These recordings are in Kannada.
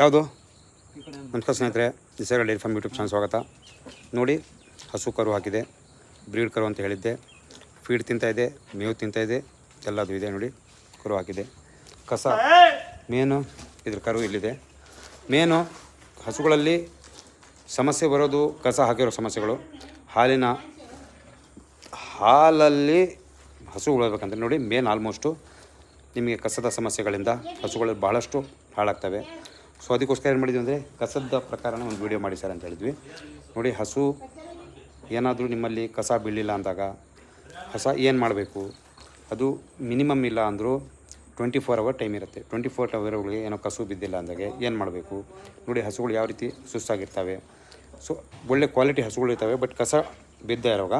ಯಾವುದು? ನಮಸ್ಕಾರ ಸ್ನೇಹಿತರೆ Nisarga dairy farm YouTube channel ಸ್ವಾಗತ. ನೋಡಿ ಹಸು ಕರು ಹಾಕಿದೆ ಬ್ರೀಡ್ ಕರು ಅಂತ ಹೇಳಿದ್ದೆ. ಫೀಡ್ ತಿಂತಾ ಇದೆ ಮೇವು ತಿಂತಾ ಇದೆ ಎಲ್ಲದು ಇದೆ ನೋಡಿ ಕರು ಹಾಕಿದೆ. ಕಸ ಮೇನು ಇದ್ರ ಕರು ಇಲ್ಲಿದೆ. ಮೇನು ಹಸುಗಳಲ್ಲಿ ಸಮಸ್ಯೆ ಬರೋದು ಕಸ ಹಾಕಿರೋ ಸಮಸ್ಯೆಗಳು. ಹಾಲಿನ ಹಾಲಲ್ಲಿ ಹಸು ಉಳಬೇಕಂದ್ರೆ ನೋಡಿ ಮೇನ್ ಆಲ್ಮೋಸ್ಟು ನಿಮಗೆ ಕಸದ ಸಮಸ್ಯೆಗಳಿಂದ ಹಸುಗಳಲ್ಲಿ ಭಾಳಷ್ಟು ಹಾಳಾಗ್ತವೆ. ಸೊ ಅದಕ್ಕೋಸ್ಕರ ಏನು ಮಾಡಿದ್ವಿ ಅಂದರೆ ಕಸದ ಪ್ರಕಾರನೇ ಒಂದು ವೀಡಿಯೋ ಮಾಡಿ ಸರ್ ಅಂತ ಹೇಳಿದ್ವಿ. ನೋಡಿ, ಹಸು ಏನಾದರೂ ನಿಮ್ಮಲ್ಲಿ ಕಸ ಬೀಳಿಲ್ಲ ಅಂದಾಗ, ಹೊಸ ಏನು ಮಾಡಬೇಕು? ಅದು ಮಿನಿಮಮ್ ಇಲ್ಲ ಅಂದರೂ ಟ್ವೆಂಟಿ ಫೋರ್ ಅವರ್ ಟೈಮ್ ಇರುತ್ತೆ. ಟ್ವೆಂಟಿ ಫೋರ್ ಅವರ್ಗಳಿಗೆ ಏನೋ ಕಸು ಬಿದ್ದಿಲ್ಲ ಅಂದಾಗೆ ಏನು ಮಾಡಬೇಕು? ನೋಡಿ, ಹಸುಗಳು ಯಾವ ರೀತಿ ಸುಸ್ತಾಗಿರ್ತವೆ. ಸೊ ಒಳ್ಳೆ ಕ್ವಾಲಿಟಿ ಹಸುಗಳು ಇರ್ತವೆ ಬಟ್ ಕಸ ಬಿದ್ದ ಇರೋವಾಗ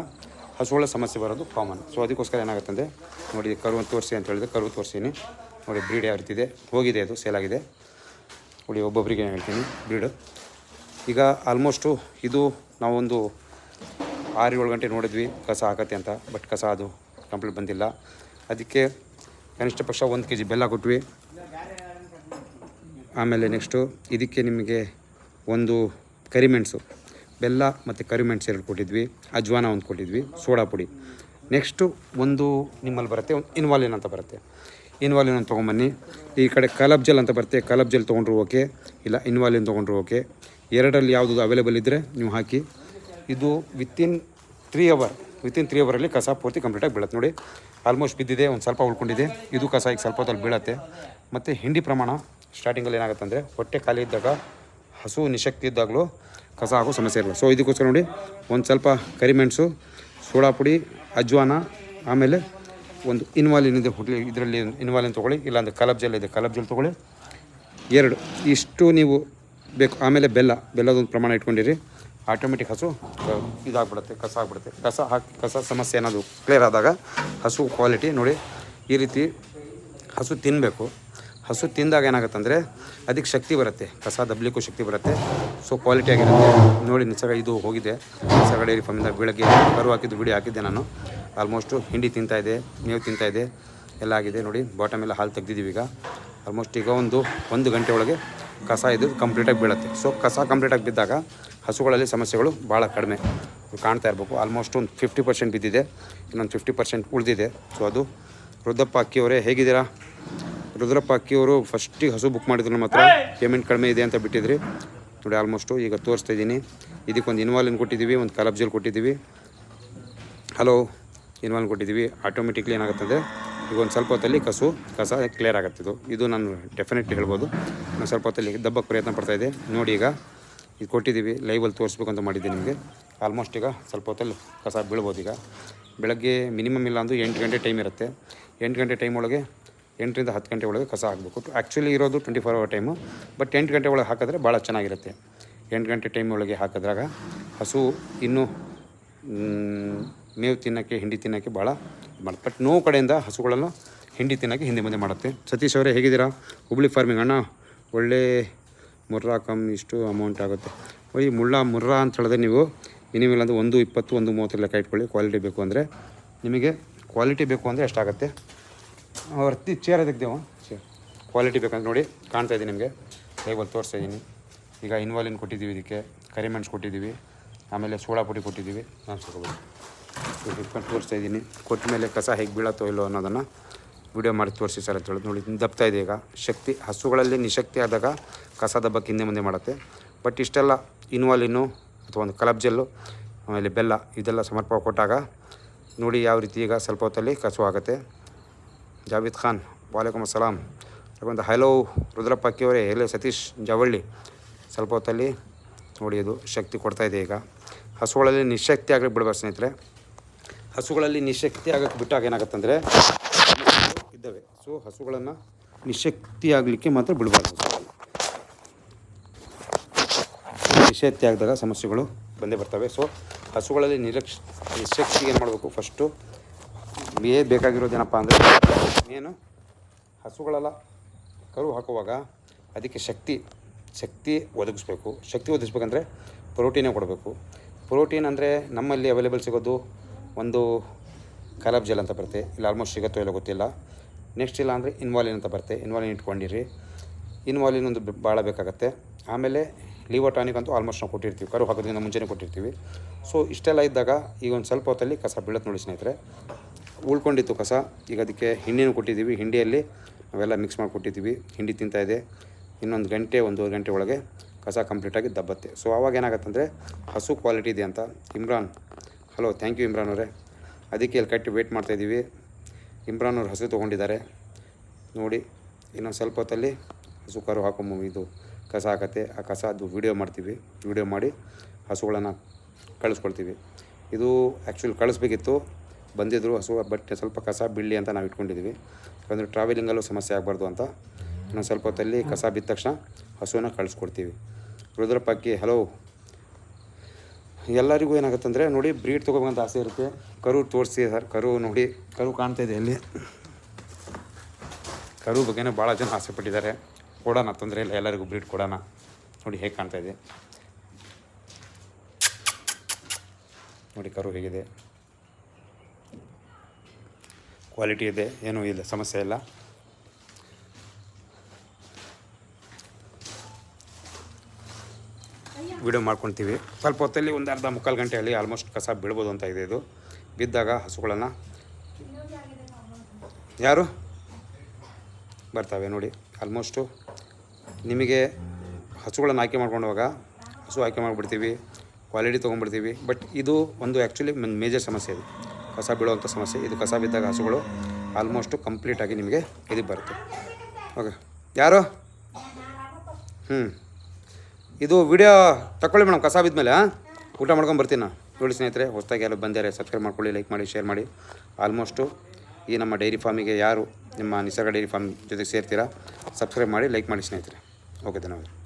ಹಸುಗಳ ಸಮಸ್ಯೆ ಬರೋದು ಕಾಮನ್ ಸೊ ಅದಕ್ಕೋಸ್ಕರ ಏನಾಗುತ್ತೆ ಅಂದರೆ, ನೋಡಿ, ಕರು ತೋರಿಸಿ ಅಂತ ಹೇಳಿದ್ರೆ ಕರು ತೋರಿಸ್ತೀನಿ ನೋಡಿ ಬ್ರೀಡ್ ಯಾವ ರೀತಿ ಇದೆ. ಹೋಗಿದೆ ಅದು ಸೇಲ್ ಆಗಿದೆ. ನೋಡಿ ಒಬ್ಬೊಬ್ಬರಿಗೆ ಹೇಳ್ತೀನಿ ಬ್ರೀಡು ಈಗ ಆಲ್ಮೋಸ್ಟು ಇದು ನಾವೊಂದು ಆರು ಏಳು ಗಂಟೆ ನೋಡಿದ್ವಿ, ಕಸ ಹಾಕತ್ತೆ ಅಂತ ಬಟ್ ಕಸ ಅದು ಕಂಪ್ಲೀಟ್ ಬಂದಿಲ್ಲ. ಅದಕ್ಕೆ ಕನಿಷ್ಠ ಪಕ್ಷ ಒಂದು ಕೆ ಜಿ ಬೆಲ್ಲ ಕೊಟ್ವಿ. ಆಮೇಲೆ ನೆಕ್ಸ್ಟು ಇದಕ್ಕೆ ನಿಮಗೆ ಒಂದು ಕರಿಮೆಣಸು ಬೆಲ್ಲ ಮತ್ತು ಕರಿಮೆಣಸು ಎರಡು ಕೊಟ್ಟಿದ್ವಿ, ಅಜ್ವಾನ ಒಂದು ಕೊಟ್ಟಿದ್ವಿ, ಸೋಡಾ ಪುಡಿ. ನೆಕ್ಸ್ಟು ಒಂದು ನಿಮ್ಮಲ್ಲಿ ಬರುತ್ತೆ, ಒಂದು ಇನ್ವಾಲಿನ್ ಅಂತ ಬರುತ್ತೆ. ಇನ್ವಾಲಿನ್ ತೊಗೊಂಬನ್ನಿ ಈ ಕಡೆ ಕಲಬ್ ಜೆಲ್ ಅಂತ ಬರುತ್ತೆ. ಕಲಬ್ ಜೆಲ್ ತೊಗೊಂಡ್ರು ಓಕೆ ಇಲ್ಲ ಇನ್ವಾಲಿನ್ ತೊಗೊಂಡ್ರು ಓಕೆ ಎರಡರಲ್ಲಿ ಯಾವುದು ಅವೈಲೇಬಲ್ ಇದ್ದರೆ ನೀವು ಹಾಕಿ. ಇದು within three hour within three ಅವರಲ್ಲಿ ಕಸ ಪೂರ್ತಿ ಕಂಪ್ಲೀಟಾಗಿ ಬೀಳತ್ತೆ. ನೋಡಿ ಆಲ್ಮೋಸ್ಟ್ ಬಿದ್ದಿದೆ, ಒಂದು ಸ್ವಲ್ಪ ಉಳ್ಕೊಂಡಿದೆ. ಇದು ಕಸ ಈಗ ಸ್ವಲ್ಪ ಹೊತ್ತಲ್ಲಿ ಬೀಳತ್ತೆ. ಮತ್ತು ಹಿಂಡಿ ಪ್ರಮಾಣ ಸ್ಟಾರ್ಟಿಂಗಲ್ಲಿ ಏನಾಗುತ್ತೆ ಅಂದರೆ ಹೊಟ್ಟೆ ಖಾಲಿ ಇದ್ದಾಗ, ಹಸು ನಿಶಕ್ತಿ ಇದ್ದಾಗಲೂ ಕಸ ಆಗೋ ಸಮಸ್ಯೆ ಇರಲ್ಲ. ಸೊ ಇದಕ್ಕೋಸ್ಕರ ನೋಡಿ, ಒಂದು ಸ್ವಲ್ಪ ಕರಿಮೆಣಸು, ಸೋಡಾ ಪುಡಿ, ಅಜ್ವಾನ, ಆಮೇಲೆ ಒಂದು ಇನ್ವಾಲ್ ಏನಿದೆ ಹುಡ್ಲಿ ಇದರಲ್ಲಿ ಇನ್ವಾಲಿನ್ ತೊಗೊಳ್ಳಿ, ಇಲ್ಲಾಂದರೆ ಕಲಬ್ ಜೆಲ್ ಇದೆ ಕಲಬ್ ಜೆಲ್ ತೊಗೊಳ್ಳಿ. ಎರಡು, ಇಷ್ಟು ನೀವು ಬೇಕು, ಆಮೇಲೆ ಬೆಲ್ಲ ಬೆಲ್ಲದೊಂದು ಪ್ರಮಾಣ ಇಟ್ಕೊಂಡಿರಿ. ಆಟೋಮೆಟಿಕ್ ಹಸು ಇದಾಗ್ಬಿಡುತ್ತೆ, ಕಸ ಆಗ್ಬಿಡುತ್ತೆ. ಕಸ ಹಾಕಿ, ಕಸ ಸಮಸ್ಯೆ ಏನಾದರೂ ಕ್ಲಿಯರ್ ಆದಾಗ ಹಸು ಕ್ವಾಲಿಟಿ ನೋಡಿ, ಈ ರೀತಿ ಹಸು ತಿನ್ನಬೇಕು ಹಸು ತಿಂದಾಗ ಏನಾಗುತ್ತೆ ಅಂದರೆ ಅದಕ್ಕೆ ಶಕ್ತಿ ಬರುತ್ತೆ, ಕಸ ದಬ್ಲಿಕ್ಕೂ ಶಕ್ತಿ ಬರುತ್ತೆ. ಸೊ ಕ್ವಾಲಿಟಿ ಆಗಿರುತ್ತೆ. ನೋಡಿ, ನಿಸರ್ಗ ಇದು ಹೋಗಿದೆ. ನಿಸರ್ಗ ಡೈರಿ ಫಾರ್ಮಿಂದ ಬೆಳಗ್ಗೆ ಕರು ಹಾಕಿದ್ದು ವಿಡಿಯೋ ಹಾಕಿದ್ದೆ ನಾನು. ಆಲ್ಮೋಸ್ಟು ಹಿಂಡಿ ತಿಂತಾ ಇದೆ, ಮೇವು ತಿಂತಾ ಇದೆ, ಎಲ್ಲ ಆಗಿದೆ ನೋಡಿ. ಬಾಟಮ್ ಎಲ್ಲ ಹಾಲು ತೆಗ್ದಿದ್ದೀವಿ ಈಗ. ಆಲ್ಮೋಸ್ಟ್ ಈಗ ಒಂದು ಒಂದು ಗಂಟೆ ಒಳಗೆ ಕಸ ಇದು ಕಂಪ್ಲೀಟಾಗಿ ಬೀಳುತ್ತೆ. ಸೊ ಕಸ ಕಂಪ್ಲೀಟಾಗಿ ಬಿದ್ದಾಗ ಹಸುಗಳಲ್ಲಿ ಸಮಸ್ಯೆಗಳು ಭಾಳ ಕಡಿಮೆ. ಕಾಣ್ತಾ ಇರಬೇಕು. ಆಲ್ಮೋಸ್ಟ್ ಒಂದು ಫಿಫ್ಟಿ ಪರ್ಸೆಂಟ್ ಬಿದ್ದಿದೆ. ಇನ್ನೊಂದು ಫಿಫ್ಟಿ ಪರ್ಸೆಂಟ್ ಉಳಿದಿದೆ. ಸೊ ಅದು ರುದ್ರಪ್ಪ ಅಕ್ಕಿಯವರೇ ಹೇಗಿದ್ದೀರಾ? ರುದ್ರಪ್ಪ ಅಕ್ಕಿಯವರು ಫಸ್ಟಿಗೆ ಹಸು ಬುಕ್ ಮಾಡಿದ್ರು ನಮ್ಮ ಹತ್ರ. ಪೇಮೆಂಟ್ ಕಡಿಮೆ ಇದೆ ಅಂತ ಬಿಟ್ಟಿದ್ರಿ. ನೋಡಿ ಆಲ್ಮೋಸ್ಟು ಈಗ ತೋರಿಸ್ತಾ ಇದ್ದೀನಿ. ಇದಕ್ಕೊಂದು ಇನ್ವಾಲಿನ್ ಕೊಟ್ಟಿದ್ದೀವಿ, ಒಂದು ಕಲಬ್ಜಲ್ ಕೊಟ್ಟಿದ್ದೀವಿ. ಹಲೋ ಇನ್ವಾಲ್ವ್ ಕೊಟ್ಟಿದ್ದೀವಿ ಆಟೋಮೆಟಿಕ್ಲಿ ಏನಾಗುತ್ತೆ ಅಂದರೆ ಈಗ ಒಂದು ಸ್ವಲ್ಪ ಹೊತ್ತಲ್ಲಿ ಕಸು, ಕಸ ಕ್ಲಿಯರ್ ಆಗುತ್ತೆ ಇದು. ಇದು ನಾನು ಡೆಫಿನೆಟ್ಲಿ ಹೇಳ್ಬೋದು. ನಾನು ಸ್ವಲ್ಪ ಹೊತ್ತಲ್ಲಿ ದಬ್ಬಕ್ಕೆ ಪ್ರಯತ್ನ ಪಡ್ತಾ ಇದೆ ನೋಡಿ ಈಗ, ಇದು ಕೊಟ್ಟಿದ್ದೀವಿ ಲೈವಲ್ಲಿ ತೋರಿಸ್ಬೇಕು ಅಂತ ಮಾಡಿದ್ದೆ ನಿಮಗೆ. ಆಲ್ಮೋಸ್ಟ್ ಈಗ ಸ್ವಲ್ಪ ಹೊತ್ತಲ್ಲಿ ಕಸ ಬೀಳ್ಬೋದು ಈಗ. ಬೆಳಗ್ಗೆ ಮಿನಿಮಮ್ ಇಲ್ಲ ಅಂದರೂ ಎಂಟು ಗಂಟೆ ಟೈಮ್ ಇರುತ್ತೆ. ಎಂಟು ಗಂಟೆ ಟೈಮ್ ಒಳಗೆ, ಎಂಟರಿಂದ ಹತ್ತು ಗಂಟೆ ಒಳಗೆ ಕಸ ಹಾಕಬೇಕು. ಆ್ಯಕ್ಚುಲಿ ಇರೋದು twenty four hour time but ಎಂಟು ಗಂಟೆ ಒಳಗೆ ಹಾಕಿದ್ರೆ ಭಾಳ ಚೆನ್ನಾಗಿರುತ್ತೆ. ಎಂಟು ಗಂಟೆ ಟೈಮ್ ಒಳಗೆ ಹಾಕಿದ್ರಾಗ ಹಸು ಇನ್ನೂ ಮೇವು ತಿನ್ನೋಕ್ಕೆ, ಹಿಂಡಿ ತಿನ್ನೋಕ್ಕೆ ಭಾಳ ಮಾಡುತ್ತೆ ಬಟ್ ನೋವು ಕಡೆಯಿಂದ ಹಸುಗಳನ್ನು ಹಿಂಡಿ ತಿನ್ನೋಕ್ಕೆ ಹಿಂದೆ ಮುಂದೆ ಮಾಡುತ್ತೆ. ಸತೀಶ್ ಅವರೇ ಹೇಗಿದ್ದೀರಾ? ಹುಬ್ಳಿ ಫಾರ್ಮಿಂಗ್ ಅಣ್ಣ, ಒಳ್ಳೆ ಮುರ್ರಾ ಕಮ್ ಇಷ್ಟು ಅಮೌಂಟ್ ಆಗುತ್ತೆ. ಈ ಮುಳ್ಳ, ಮುರ್ರಾ ಅಂತ ಹೇಳಿದ್ರೆ ನೀವು ಮಿನಿಮಮ್ ಅಂದ್ರೆ ಒಂದು ಇಪ್ಪತ್ತು, ಒಂದು ಮೂವತ್ತು ಲೆಕ್ಕ ಇಟ್ಕೊಳ್ಳಿ ಕ್ವಾಲಿಟಿ ಬೇಕು ಅಂದರೆ. ನಿಮಗೆ ಕ್ವಾಲಿಟಿ ಬೇಕು ಅಂದರೆ ಎಷ್ಟಾಗುತ್ತೆ? ವರ್ತಿ ಚೇರ್ ತೆಗ್ದೇವ? ಚೇರ್ ಕ್ವಾಲಿಟಿ ಬೇಕಂತ ನೋಡಿ, ಕಾಣ್ತಾ ಇದ್ದೀನಿ ನಿಮಗೆ. ಹೇಗೆ ತೋರಿಸ್ತಾ ಇದ್ದೀನಿ ಈಗ ಇನ್ವಾಲಿನ್ ಕೊಟ್ಟಿದ್ದೀವಿ ಇದಕ್ಕೆ, ಕರಿಮೆಣ್ಸು ಕೊಟ್ಟಿದ್ದೀವಿ, ಆಮೇಲೆ ಸೋಳಾಪುಡಿ ಕೊಟ್ಟಿದ್ದೀವಿ. ನಾನು ಇಟ್ಕೊಂಡು ತೋರಿಸ್ತಾ ಇದ್ದೀನಿ. ಕೊಟ್ಟ ಮೇಲೆ ಕಸ ಹೇಗೆ ಬೀಳತ್ತೋ ಇಲ್ಲೋ ಅನ್ನೋದನ್ನು ವಿಡಿಯೋ ಮಾಡಿ ತೋರಿಸಿ ಸರ್ ಅಂತ ಹೇಳೋದು ನೋಡಿ ದಬ್ತಾ ಇದೆ ಈಗ. ಶಕ್ತಿ, ಹಸುಗಳಲ್ಲಿ ನಿಶಕ್ತಿ ಆದಾಗ ಕಸ ದಬ್ಬಕ್ಕೆ ಹಿಂದೆ ಮುಂದೆ ಮಾಡುತ್ತೆ. ಬಟ್ ಇಷ್ಟೆಲ್ಲ ಇನ್ವಾಲಿನ್ನು ಅಥವಾ ಒಂದು ಕಲಬ್ ಜೆಲ್ಲು ಆಮೇಲೆ ಬೆಲ್ಲ, ಇದೆಲ್ಲ ಸಮರ್ಪಕ ಕೊಟ್ಟಾಗ ನೋಡಿ ಯಾವ ರೀತಿ ಈಗ ಸ್ವಲ್ಪ ಹೊತ್ತಲ್ಲಿ ಕಸು ಆಗುತ್ತೆ. ಜಾವೇದ್ ಖಾನ್, ವಾಲೇಕುಮ್ ಅಸ್ಸಲಾಂ. ಒಂದು ಹಲೋ ರುದ್ರಪ್ಪ ಅಕ್ಕಿಯವರೇ ಎಲ್ಲೇ ಸತೀಶ್ ಜವಳ್ಳಿ. ಸ್ವಲ್ಪ ಹೊತ್ತಲ್ಲಿ ನೋಡಿ ಇದು ಶಕ್ತಿ ಕೊಡ್ತಾ ಇದೆ ಈಗ. ಹಸುಗಳಲ್ಲಿ ನಿಶಕ್ತಿ ಆಗಲಿ ಬಿಡಬೇಕು ಸ್ನೇಹಿತರೆ. ಹಸುಗಳಲ್ಲಿ ನಿಶಕ್ತಿ ಆಗಕ್ಕೆ ಬಿಟ್ಟಾಗ ಏನಾಗುತ್ತಂದರೆ, ಇದ್ದಾವೆ. ಸೊ, ಹಸುಗಳನ್ನು ನಿಶಕ್ತಿ ಆಗಲಿಕ್ಕೆ ಮಾತ್ರ ಬಿಡಬಾರ್ದು. ನಿಶಕ್ತಿ ಆಗಿದಾಗ ಸಮಸ್ಯೆಗಳು ಬಂದೇ ಬರ್ತವೆ. ಸೊ, ಹಸುಗಳಲ್ಲಿ ನಿರಕ್ಷ, ನಿಶಕ್ತಿ ಏನು ಮಾಡಬೇಕು? ಫಸ್ಟು, ಮೇ ಬೇಕಾಗಿರೋದೇನಪ್ಪ ಅಂದರೆ ಏನು ಹಸುಗಳೆಲ್ಲ ಕರು ಹಾಕುವಾಗ ಅದಕ್ಕೆ ಶಕ್ತಿ ಶಕ್ತಿ ಒದಗಿಸ್ಬೇಕು. ಶಕ್ತಿ ಒದಗಿಸ್ಬೇಕಂದ್ರೆ ಪ್ರೋಟೀನೇ ಕೊಡಬೇಕು. ಪ್ರೋಟೀನ್ ಅಂದರೆ ನಮ್ಮಲ್ಲಿ ಅವೈಲೇಬಲ್ ಸಿಗೋದು ಒಂದು ಕಲಬ್ ಜೆಲ್ ಅಂತ ಬರುತ್ತೆ. ಇಲ್ಲ ಆಲ್ಮೋಸ್ಟ್ ಸಿಗುತ್ತೋ ಇಲ್ಲ ಗೊತ್ತಿಲ್ಲ. ನೆಕ್ಸ್ಟ್ ಇಲ್ಲ ಅಂದರೆ ಇನ್ವಾಲಿನ್ ಅಂತ ಬರುತ್ತೆ. ಇನ್ವಾಲಿನ್ ಇಟ್ಕೊಂಡಿರಿ. ಇನ್ವಾಲಿನ್ ಒಂದು ಭಾಳ ಬೇಕಾಗುತ್ತೆ. ಆಮೇಲೆ ಲಿವರ್ ಟಾನಿಕ್ ಅಂತೂ ಆಲ್ಮೋಸ್ಟ್ ನಾವು ಕೊಟ್ಟಿರ್ತೀವಿ. ಕರು ಹಾಕೋದ್ರಿಂದ ಮುಂಚೆನೇ ಕೊಟ್ಟಿರ್ತೀವಿ. ಸೊ ಇಷ್ಟೆಲ್ಲ ಇದ್ದಾಗ ಈಗ ಒಂದು ಸ್ವಲ್ಪ ಹೊತ್ತಲ್ಲಿ ಕಸ ಬೀಳತ್ತೆ ನೋಡಿ ಸ್ನೇಹಿತರೆ. ಉಳ್ಕೊಂಡಿತ್ತು ಕಸ. ಈಗ ಅದಕ್ಕೆ ಹಿಂಡಿನೂ ಕೊಟ್ಟಿದ್ದೀವಿ. ಹಿಂಡಿಯಲ್ಲಿ ನಾವೆಲ್ಲ ಮಿಕ್ಸ್ ಮಾಡಿ ಕೊಟ್ಟಿದ್ದೀವಿ. ಹಿಂಡಿ ಇದೆ. ಇನ್ನೊಂದು ಗಂಟೆ, ಒಂದೂವರೆ ಗಂಟೆ ಒಳಗೆ ಕಸ ಕಂಪ್ಲೀಟಾಗಿ ದಬ್ಬತ್ತೆ. ಸೊ ಆವಾಗ ಅಂದರೆ ಹಸು ಕ್ವಾಲಿಟಿ ಇದೆ ಅಂತ. Imran hello thank you Imran ಅವರೇ. ಅದಕ್ಕೆ ಇಲ್ಲಿ ಕಟ್ಟಿ ವೇಟ್ ಮಾಡ್ತಾಯಿದ್ದೀವಿ ಇಮ್ರಾನ್ ಅವ್ರು ಹಸು ತೊಗೊಂಡಿದ್ದಾರೆ. ನೋಡಿ, ಇನ್ನೊಂದು ಸ್ವಲ್ಪ ಹೊತ್ತಲ್ಲಿ ಹಸು ಕರು ಹಾಕೊಂಬ ಇದು ಕಸ ಹಾಕತ್ತೆ ಆ ಕಸ ಅದು ವೀಡಿಯೋ ಮಾಡ್ತೀವಿ. ವೀಡಿಯೋ ಮಾಡಿ ಹಸುಗಳನ್ನು ಕಳಿಸ್ಕೊಳ್ತೀವಿ. ಇದು ಆ್ಯಕ್ಚುಲಿ ಕಳಿಸ್ಬೇಕಿತ್ತು. ಬಂದಿದ್ದರು ಹಸು ಬಟ್ ಸ್ವಲ್ಪ ಕಸ ಬೀಳಲಿ ಅಂತ ನಾವು ಇಟ್ಕೊಂಡಿದ್ದೀವಿ ಯಾಕಂದರೆ ಟ್ರಾವೆಲಿಂಗಲ್ಲೂ ಸಮಸ್ಯೆ ಆಗಬಾರ್ದು ಅಂತ. ಇನ್ನೊಂದು ಸ್ವಲ್ಪ ಹೊತ್ತಲ್ಲಿ ಕಸ ಬಿದ್ದ ತಕ್ಷಣ ಹಸುವನ್ನು ಕಳಿಸ್ಕೊಡ್ತೀವಿ. ರುದ್ರಪ್ಪಕ್ಕಿ ಹಲೋ ಎಲ್ಲರಿಗೂ ಏನಾಗುತ್ತೆ ಅಂದರೆ ನೋಡಿ ಬ್ರೀಡ್ ತೊಗೋಬೇಕಂತ ಆಸೆ ಇರುತ್ತೆ. ಕರು ತೋರಿಸಿ ಸರ್, ಕರು ನೋಡಿ, ಕರು ಕಾಣ್ತಾ ಇದೆ ಅಲ್ಲಿ ಕರು ಬಗ್ಗೆನೇ ಭಾಳ ಜನ ಆಸೆ ಪಟ್ಟಿದ್ದಾರೆ. ಕೊಡೋಣ, ತೊಂದರೆ ಇಲ್ಲ, ಎಲ್ಲರಿಗೂ ಬ್ರೀಡ್ ಕೊಡೋಣ. ನೋಡಿ ಹೇಗೆ ಕಾಣ್ತಾ ಇದೆ. ನೋಡಿ ಕರು ಹೇಗಿದೆ. ಕ್ವಾಲಿಟಿ ಇದೆ, ಏನೂ ಇಲ್ಲ, ಸಮಸ್ಯೆ ಇಲ್ಲ. ವಿಡಿಯೋ ಮಾಡ್ಕೊತೀವಿ ಸ್ವಲ್ಪ ಹೊತ್ತಲ್ಲಿ ಒಂದು ಅರ್ಧ ಮುಕ್ಕಾಲು ಗಂಟೆಯಲ್ಲಿ ಆಲ್ಮೋಸ್ಟ್ ಕಸ ಬೀಳ್ಬೋದು ಅಂತ ಇದೆ ಇದು. ಬಿದ್ದಾಗ ಹಸುಗಳನ್ನು ಯಾರು? ಬರ್ತವೆ ನೋಡಿ. ಆಲ್ಮೋಸ್ಟು ನಿಮಗೆ ಹಸುಗಳನ್ನು ಆಯ್ಕೆ ಮಾಡ್ಕೊಂಡಾಗ ಹಸು ಆಯ್ಕೆ ಮಾಡಿಬಿಡ್ತೀವಿ ಕ್ವಾಲಿಟಿ ತೊಗೊಂಡ್ಬಿಡ್ತೀವಿ. ಬಟ್ ಇದು ಒಂದು ಆ್ಯಕ್ಚುಲಿ ಮೇಜರ್ ಸಮಸ್ಯೆ ಇದು. ಕಸ ಬೀಳುವಂಥ ಸಮಸ್ಯೆ. ಇದು ಕಸ ಬಿದ್ದಾಗ ಹಸುಗಳು ಆಲ್ಮೋಸ್ಟು ಕಂಪ್ಲೀಟಾಗಿ ನಿಮಗೆ ಇದಕ್ಕೆ ಬರುತ್ತೆ. ಓಕೆ ಯಾರು? ಹ್ಞೂ ಇದು ವಿಡಿಯೋ ತಗೊಳ್ಳಿ ಮೇಡಮ್, ಕಸ ಬಿದ್ಮೇಲೆ ಊಟ ಮಾಡ್ಕೊಂಡು ಬರ್ತೀನಿ ನಾನು. ನೋಡಿ ಸ್ನೇಹಿತರೆ, ಹೊಸದಾಗಿ ಎಲ್ಲ ಬಂದರೆ ಸಬ್ಸ್ಕ್ರೈಬ್ ಮಾಡ್ಕೊಳ್ಳಿ ಲೈಕ್ ಮಾಡಿ ಶೇರ್ ಮಾಡಿ. ಆಲ್ಮೋಸ್ಟು ಈ ನಮ್ಮ ಡೈರಿ ಫಾರ್ಮಿಗೆ ಯಾರು ನಿಮ್ಮ ನಿಸರ್ಗ ಡೈರಿ ಫಾರ್ಮ್ ಜೊತೆ ಸೇರ್ತೀರಾ ಸಬ್ಸ್ಕ್ರೈಬ್ ಮಾಡಿ ಲೈಕ್ ಮಾಡಿ ಸ್ನೇಹಿತರೆ. ಓಕೆ ಧನ್ಯವಾದ.